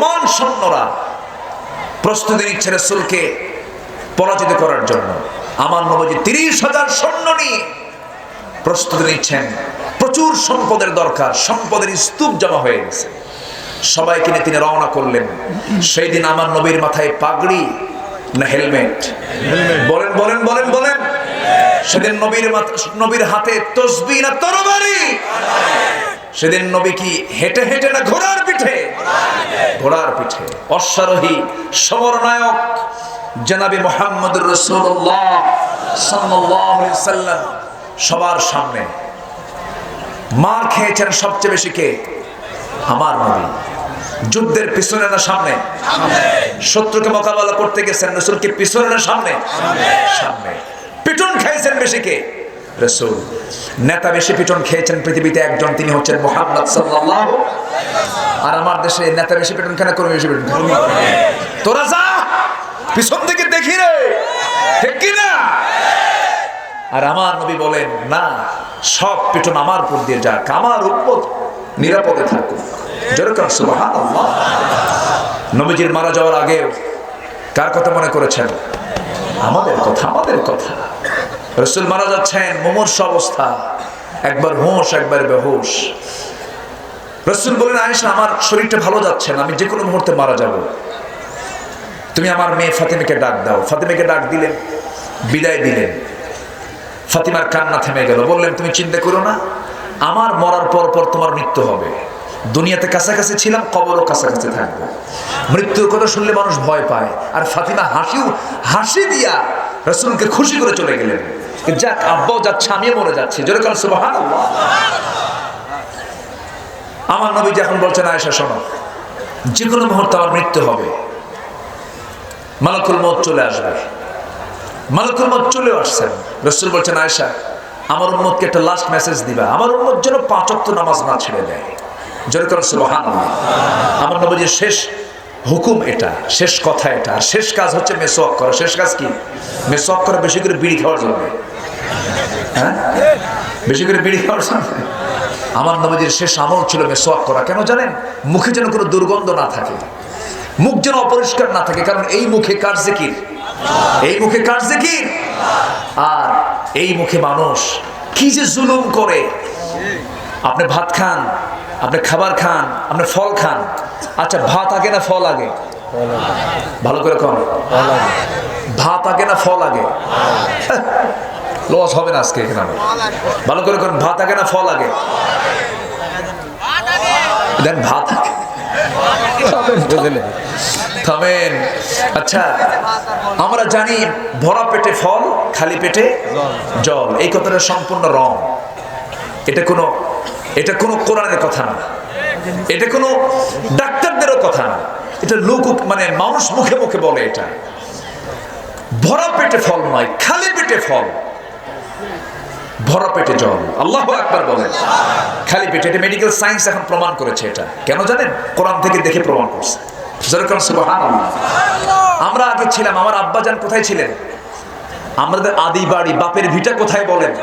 Roman সৈন্যরা প্রস্তুতি নিচ্ছে রসুলকে পরাজিত করার জন্য। আমার নবজি তিরিশ হাজার সৈন্য নিয়ে প্রস্তুতি নিচ্ছেন। প্রচুর সম্পদের দরকার সম্পদের স্তূপ জমা হয়ে গেছে। সবাইকে নিয়ে তিনি রওনা করলেন। সেই দিন আমার নবীর মাথায় পাগড়ি না হেলমেট। বলেন বলেন বলেন বলেন। সেদিন নবীর মাথা- নবীর হাতে তসবি না তরবারি? সেদিন নবী কি হেঁটে হেঁটে না ঘোড়ার পিঠে? ঘোড়ার পিঠে। অশ্বারোহী, সমরনায়ক, জেনাবি মোহাম্মদ রসুল্লাহ সবার সামনে। মার খেয়েছেন সবচেয়ে বেশি কে? আমার নবী। যুদ্ধের পিছনে না সামনে? শত্রুকে মোকাবেলা করতে গেছেন রসুলকে পিছনে না সামনে? সামনে। পিটন খাইছেন বেশি কে? রসুল। নেতা বেশি পিটন খেয়েছেন পৃথিবীতে একজন, তিনি হচ্ছেন মোহাম্মদ সাল্লাল্লাহু আর আমার দেশে নেতা বেশি পেটন কেন কর্মী বেশি পেটন তোরা যা, পিছন থেকে দেখি রে। আর আমার নবী বলেন, না, সব পিটন আমার উপর দিয়ে যাক। আমার উপর নিরাপদে থাকুক। নবীজির মারা যাওয়ার আগেও কার কথা মনে করেছেন? আমাদের কথা আমাদের কথা। রসুল মারা যাচ্ছেন, মুমূর্ষ অবস্থা। একবার হুঁশ, একবার বেহুশ। রসুল বলেন, আয়েশা, আমার শরীরটা ভালো যাচ্ছে না, আমি যে কোনো মুহূর্তে মারা যাব। তুমি আমার মেয়ে ফাতিমাকে ডাক দাও। ফাতিমাকে ডাক দিলেন, বিদায় দিলেন। ফাতিমার কান্না থেমে গেল। বললেন, তুমি চিন্তা করো না, আমার মরার পর পর তোমার মৃত্যু হবে। দুনিয়াতে কাছাকাছি ছিলাম, কবরও কাছাকাছি থাকব। মৃত্যুর কথা শুনলে মানুষ ভয় পায়। আর ফাতিমা হাসিও, হাসি দিয়া রসুলকে খুশি করে চলে গেলেন। যাক, আব্বাও যাচ্ছে, আমিও মরে যাচ্ছি। জোরে কাল সুবাহান আমার নবী যখন বলছেন, আয়েশা, শোনো যে কোনো মুহূর্তে আমার মৃত্যু হবে। মালাকুল মত চলে আসবে। মালাকুল মত চলেও আসছেন রসুল বলছেন, আয়েশা, আমার উন্মতকে একটা লাস্ট মেসেজ দিবা। আমার উন্মত যেন পাঁচক্ত নামাজ না ছেড়ে দেয়। যেরকম সুবহান আমার নবীজির শেষ হুকুম এটা, শেষ কথা এটা। আর শেষ কাজ হচ্ছে মেসোয়াক করা। শেষ কাজ কি? মেসোয়াক করা বেশি করে বিড়ি খাওয়ার জন্য। হ্যাঁ? বেশি করে বিড়ি খাওয়ার জন্য? আমার নবীজির শেষ আমল ছিল মেসোয়াক করা। কেন জানেন? মুখে যেন কোনো দুর্গন্ধ না থাকে। মুখ যেন অপরিষ্কার না থাকে। কারণ এই মুখে কার জিকির? এই মুখে কার জিকির? আর এই মুখে মানুষ কি যে জুলুম করে। আপনি ভাত খান, আপনি খাবার খান, আপনি ফল খান। আচ্ছা ভাত আগে না ফল আগে? ভালো করে কম ভাত আগে না ফল আগে? লস হবে না আজকে এখানে ভালো করে করেন, ভাত আগে না ফল আগে? দেন ভাত আগে। থামেন। আচ্ছা আমরা জানি ভরা পেটে ফল, খালি পেটে জল। এই কথাটা সম্পূর্ণ রং। এটা কোনো এটা কোনো কোরআনের কথা না। এটা কোনো ডাক্তারদেরও কথা না। এটা লোক মানে মানুষ মুখে মুখে বলে এটা। ভরা পেটে ফল নয়, খালি পেটে ফল। ভরা পেটে জল। আল্লাহ একবার বলেন। খালি পেটে এটা মেডিকেল সায়েন্স এখন প্রমাণ করেছে এটা। কেন জানেন? কোরআন থেকে দেখে প্রমাণ করছে। আমরা আগে ছিলাম, আমার আব্বাজান কোথায় ছিলেন? আমাদের আদি বাড়ি, বাপের ভিটা কোথায় বলেন?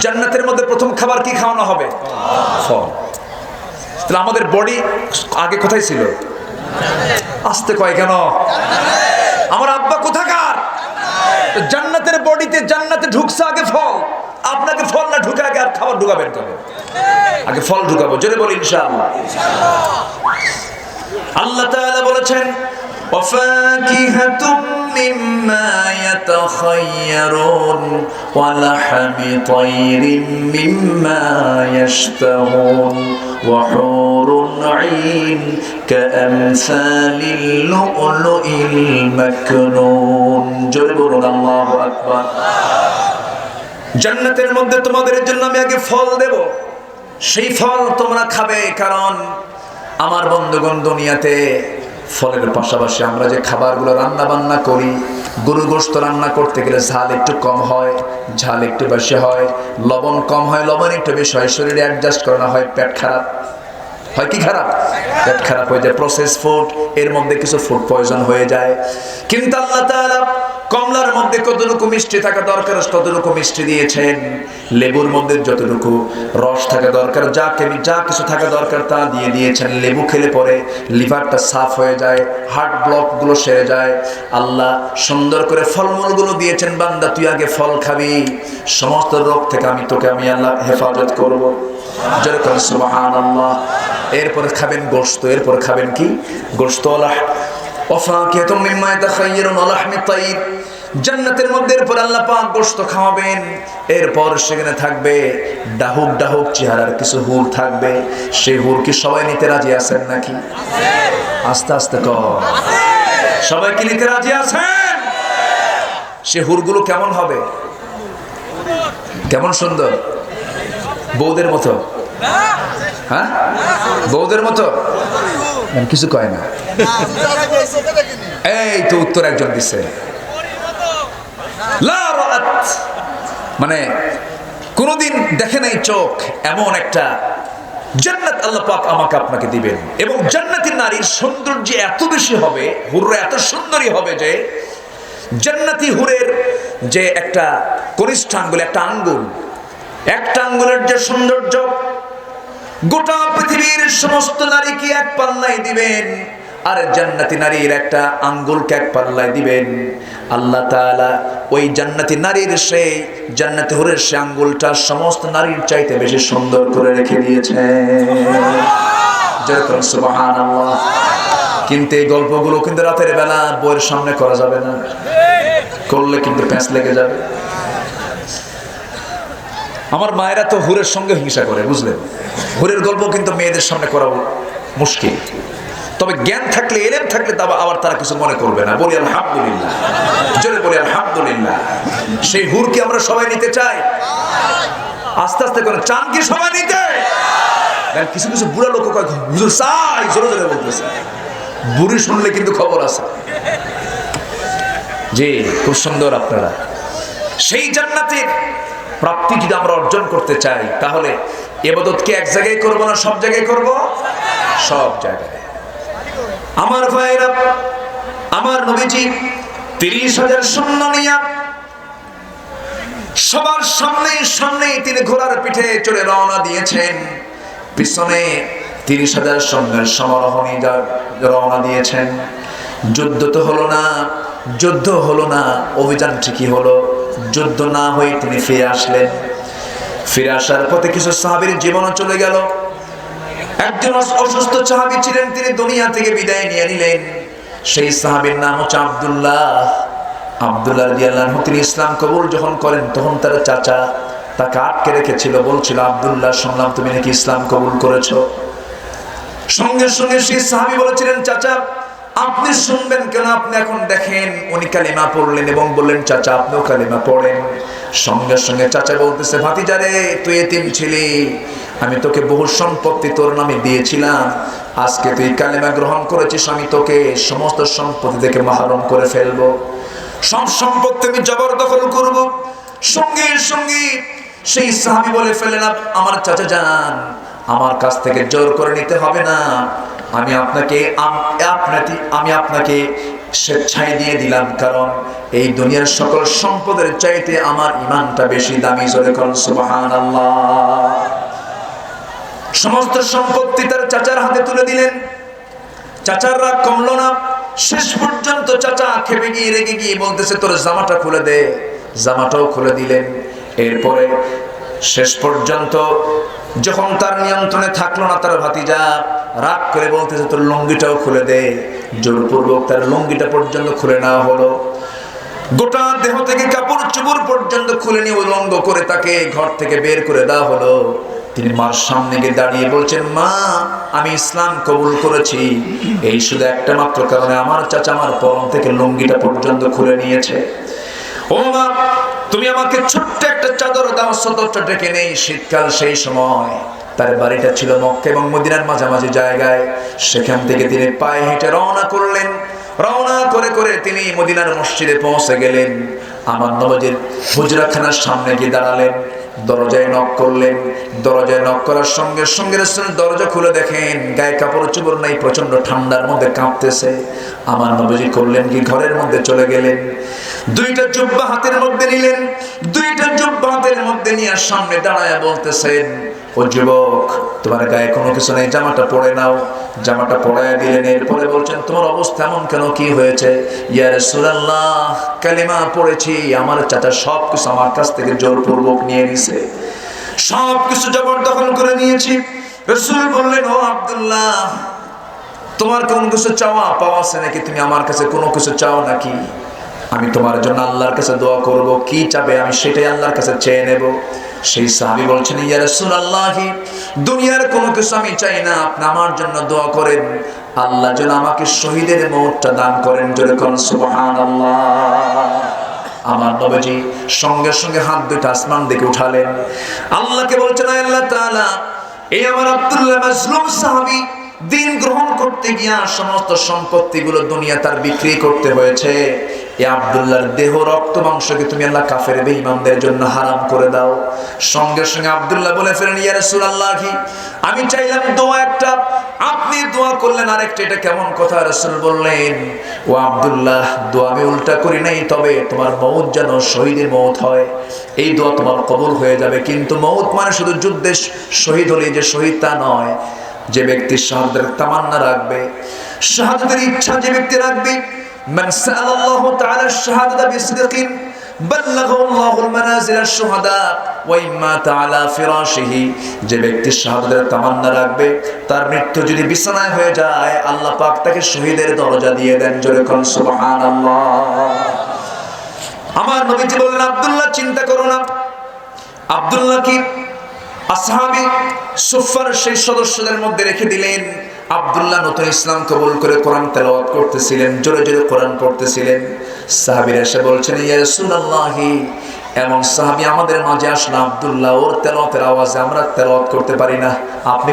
জান্নাতের মধ্যে প্রথম খাবার কি খাওয়ানো হবে? ফল। তাহলে আমাদের বডি আগে কোথায় ছিল? আসতে কয় কেন? আমার আব্বা কোথাকার? তো জান্নাতের বডিতে জান্নাতে ঢুকছে আগে ফল আপনাকে ফল না ঢুকে আগে আর খাবার ঢুকাবেন কেন আগে ফল ঢুকাবো জোরে বলি ইনশাআল্লাহ আল্লাহ তাআলা বলেছেন وفاكهة مما يتخيرون ولحم طير مما يشتهون وحور عين كأمثال اللؤلؤ المكنون جربون الله أكبر জান্নাতের মধ্যে তোমাদের জন্য আমি আগে ফল দেব সেই ফল তোমরা খাবে কারণ আমার বন্ধুগণ দুনিয়াতে ফলের পাশাপাশি আমরা যে খাবারগুলো রান্না বান্না করি গরু গোস্ত রান্না করতে গেলে ঝাল একটু কম হয় ঝাল একটু বেশি হয় লবণ কম হয় লবণ একটু বেশি হয় শরীরে অ্যাডজাস্ট করানো হয় পেট খারাপ হয় কি খারাপ? পেট খারাপ হয়ে যায় প্রসেস ফুড এর মধ্যে কিছু ফুড পয়জন হয়ে যায়। কিন্তু আল্লাহ কমলার মধ্যে কতটুকু মিষ্টি থাকা দরকার, ততটুকু মিষ্টি দিয়েছেন। লেবুর মধ্যে যতটুকু রস থাকা দরকার, যা কেমি যা কিছু থাকা দরকার তা দিয়ে দিয়েছেন। লেবু খেলে পরে লিভারটা সাফ হয়ে যায়, হার্ট ব্লকগুলো সেরে যায়। আল্লাহ সুন্দর করে ফলমূলগুলো দিয়েছেন, বান্দা, তুই আগে ফল খাবি। সমস্ত রোগ থেকে আমি তোকে, আমি আল্লাহ হেফাজত করব। যেরকম আল্লাহ এরপরে খাবেন গোস্ত এরপরে খাবেন কি? গোস্ত ওয়াফাকিয়াতুম মিম্মা ইয়াতাখায়্যারুন ওয়া লাহমি তায়্যিব জান্নাতের মধ্যে এরপর আল্লাহ পাক গোশত খাওয়াবেন। এরপর সেখানে থাকবে ডাহুক ডাহুক চেহারার কিছু হুল থাকবে। সেই হুল কি সবাই নিতে রাজি আছেন নাকি? আস্তে আস্তে ক সবাই কি নিতে রাজি আছেন? সে হুরগুলো কেমন হবে? কেমন সুন্দর? বৌদের মতো। হ্যাঁ? বৌদের মতো? কিছু কয় না। এই তো উত্তর একজন দিচ্ছে মানে কোনোদিন দেখে নাই চোখ এমন একটা জান্নাত আল্লাহ পাক আমাকে আপনাকে দিবেন। এবং জান্নাতি নারীর সৌন্দর্য এত বেশি হবে, হুররা এত সুন্দরী হবে যে জান্নাতি হুরের যে একটা কনিষ্ঠ আঙ্গুল, একটা আঙ্গুল, একটা আঙ্গুলের যে সৌন্দর্য গোটা পৃথিবীর সমস্ত নারীকে এক পাল্লায় দিবেন, আর জান্নাতি নারীর একটা আঙ্গুলকে এক পাল্লায় দিবেন। আল্লাহ তাআলা ওই জান্নাতি নারীর সেই জান্নাতি হুরের সে আঙ্গুলটা সমস্ত নারীর চাইতে বেশি সুন্দর করে রেখে দিয়েছে। কিন্তু এই গল্পগুলো কিন্তু রাতের বেলা বইয়ের সামনে করা যাবে না। করলে কিন্তু প্যাঁচ লেগে যাবে। আমার মায়েরা তো হুরের সঙ্গে হিংসা করে, বুঝলেন? হুরের গল্প কিন্তু মেয়েদের সামনে করা মুশকিল। তবে জ্ঞান থাকলে, এলেম থাকলে তা আবার তারা কিছু মনে করবে না। বলি আলহামদুলিল্লাহ। জোরে বলি আলহামদুলিল্লাহ। সেই হুর কি আমরা সবাই নিতে চাই? আস্তে আস্তে করে, চান কি সবাই নিতে? কিছু কিছু বুড়া লোক কয় জোরে জোরে বলতেছে। বুড়ি শুনলে কিন্তু খবর আছে। জি, খুব সুন্দর আপনারা। সেই জান্নাতের প্রাপ্তি যদি আমরা অর্জন করতে চাই, তাহলে এবাদতকে এক জায়গায় করব না সব জায়গায় করব? সব জায়গায়। আমার ভাইরা আমার নবীজি তিরিশ হাজার সৈন্য নিয়া সবার সামনে সামনে তিনি ঘোড়ার পিঠে চড়ে রওনা দিয়েছেন। পিছনে তিরিশ হাজার সৈন্যের সমারোহ রওনা দিয়েছেন। যুদ্ধ তো হলো না, যুদ্ধ হলো না, অভিযান ঠিকই হলো। যুদ্ধ না হয়ে তিনি ফিরে আসলেন। ফিরে আসার পথে কিছু সাহাবীর জীবনও চলে গেল। একজন অসুস্থ সাহাবী ছিলেন, তিনি দুনিয়া থেকে বিদায় নিয়ে নিলেন। সেই সাহাবীর নাম হচ্ছে আব্দুল্লাহ। আব্দুল্লাহ রাদিয়াল্লাহু তিনি ইসলাম কবুল যখন করেন, তখন তার চাচা তাকে আটকে রেখেছিল, বলছিল, আব্দুল্লাহ, শুনলাম তুমি নাকি ইসলাম কবুল করেছ। সঙ্গে সঙ্গে সেই সাহাবী বলেছিলেন, চাচা আপনি শুনবেন কেন? আপনি এখন দেখেন উনি কালিমা পড়লেন এবং বললেন, চাচা, আপনিও কালিমা পড়েন। সঙ্গে সঙ্গে চাচা বলতেছে ভাতিজারে তুই এতিম ছিলি। আমি তোকে বহু সম্পত্তি তোর নামে দিয়েছিলাম। আজকে তুই কালিমা গ্রহণ করেছিস, আমি তোকে সমস্ত সম্পত্তি থেকে মাহরম করে ফেলব। সব সম্পত্তি আমি জবরদখল করব। সঙ্গে সঙ্গে সেই সাহাবি বলে ফেলেন আমার চাচা যান, আমার কাছ থেকে জোর করে নিতে হবে না। আমি আপনাকে আপনাকে, আমি আপনাকে স্বেচ্ছায় দিয়ে দিলাম, কারণ এই দুনিয়ার সকল সম্পদের চাইতে আমার ইমানটা বেশি দামি, জোরে করুন সুবহানাল্লাহ। সমস্ত সম্পত্তি তার চাচার হাতে তুলে দিলেন। চাচার রাগ কমলো না। শেষ পর্যন্ত চাচা খেপে গিয়ে, রেগে গিয়ে বলতেছে, তোর জামাটা খুলে দে। জামাটাও খুলে দিলেন। এরপরে শেষ পর্যন্ত যখন তার নিয়ন্ত্রণে থাকল না, তার ভাতিজা রাগ করে বলতেছে, তোর লুঙ্গিটাও খুলে দে। জোরপূর্বক তার লুঙ্গিটা পর্যন্ত খুলে নেওয়া হলো। গোটা দেহ থেকে কাপড় চুপুর পর্যন্ত খুলে নিয়ে উলঙ্গ করে তাকে ঘর থেকে বের করে দেওয়া হলো। তিনি মার সামনে গিয়ে দাঁড়িয়ে বলছেন, মা, আমি ইসলাম কবুল করেছি। এই শুধু একটা মাত্র কারণে আমার চাচা আমার পরম থেকে লুঙ্গিটা পর্যন্ত খুলে নিয়েছে। ও মা, তুমি আমাকে ছোট্ট একটা চাদর দাও, সদরটা ডেকে নেই। শীতকাল সেই সময় তার বাড়িটা ছিল মক্কা এবং মদিনার মাঝামাঝি জায়গায়। সেখান থেকে তিনি পায়ে হেঁটে রওনা করলেন। রওনা করে করে তিনি মদিনার মসজিদে পৌঁছে গেলেন। আমার নবজির হুজরাখানার সামনে গিয়ে দাঁড়ালেন। দরজায় নক করলেন। দরজায় নক করার সঙ্গে সঙ্গে দরজা খুলে দেখেন, গায়ে কাপড় চোপড় নাই প্রচণ্ড ঠান্ডার মধ্যে কাঁপতেছে। আমার নবজি করলেন কি, ঘরের মধ্যে চলে গেলেন। দুইটা জুব্বা হাতের মধ্যে নিলেন। দুইটা জুব্বা হাতের মধ্যে নিয়ে সামনে দাঁড়ায় বলতেছেন ও যুবক, তোমার গায়ে কোনো কিছু নেই, জামাটা পরে নাও, জামাটা পরায় দিলেন এরপরে বলছেন, তোমার অবস্থা এমন কেন? কি হয়েছে? ইয়া রাসূলুল্লাহ, কালিমা পড়েছি। আমার চাচা সব কিছু আমার কাছ থেকে জোরপূর্বক নিয়ে নিছে। সব কিছু জবরদখল করে নিয়েছি। রসুল বললেন, ও আব্দুল্লাহ, তোমার কোন কিছু চাওয়া পাওয়া আছে নাকি? তুমি আমার কাছে কোনো কিছু চাও নাকি? আমি তোমার জন্য আল্লাহর কাছে দোয়া করব। কি চাবে আমি সেটাই আল্লাহর কাছে চেয়ে নেব। সেই সাহাবি বলছেন, ইয়া রাসূলুল্লাহি, দুনিয়ার কোনো কিছু আমি চাই না, আপনি আমার জন্য দোয়া করেন। আল্লাহ যেন আমাকে শহীদের মৌতটা দান করেন জোরে কোন, সুবহানাল্লাহ। আমার নবজি সঙ্গে সঙ্গে হাত দুটো আসমান দিকে উঠালেন। আল্লাহকে বলছেন, "আয় আল্লাহ তাআলা, এই আমার আব্দুল্লাহ মাজলুম সাহাবী, দিন গ্রহণ করতে গিয়া সমস্ত সম্পত্তিগুলো দুনিয়া তার বিক্রি করতে হয়েছে। এ আব্দুল্লাহর দেহ রক্ত মাংসকে তুমি আল্লাহ কাফের বেঈমানদের জন্য হারাম করে দাও। সঙ্গে সঙ্গে আব্দুল্লাহ বলে ফেলেন, ইয়া রাসূলুল্লাহি, আমি চাইলাম দোয়া একটা। আপনি দোয়া করলেন আরেকটা, এটা কেমন কথা? রাসূল বললেন, ও আব্দুল্লাহ, দোয়া আমি উল্টা করি নাই, তবে তোমার মৌত যেন শহীদের মৌত হয়। এই দোয়া তোমার কবুল হয়ে যাবে। কিন্তু মৌত মানে শুধু যুদ্ধে শহীদ হলে যে শহীদ তা নয়, যে ব্যক্তি শাহাদাতের তামান্না রাখবে। শাহাদাতের ইচ্ছা যে ব্যক্তি রাখবে من سأل الله تعالى الشهادة بصدق بلغه الله المنازل الشهداء وإن مات على فراشه যে ব্যক্তি শাহাদাতের তামান্না রাখবে তার মৃত্যু যদি বিছানায় হয়ে যায় আল্লাহ পাক তাকে শহীদের দরজা দিয়ে দেন জোরে কোন সুবহানাল্লাহ আমার নবীজি বললেন আব্দুল্লাহ চিন্তা করো না আব্দুল্লাহ কি আসহাবি সুফার সেই সদস্যদের মধ্যে রেখে দিলেন আব্দুল্লাহ নতুন ইসলাম কবুল করে কোরআন তেলাওয়াত করতেছিলেন, জোরে জোরে কোরআন পড়তেছিলেন। সাহাবির এসে বলছেন, ইয়া এবং এমন সাহাবি আমাদের মাঝে আসলাম আবদুল্লাহ, ওর তেলাওয়াতের আওয়াজে আমরা তেলাওয়াত করতে পারি না। আপনি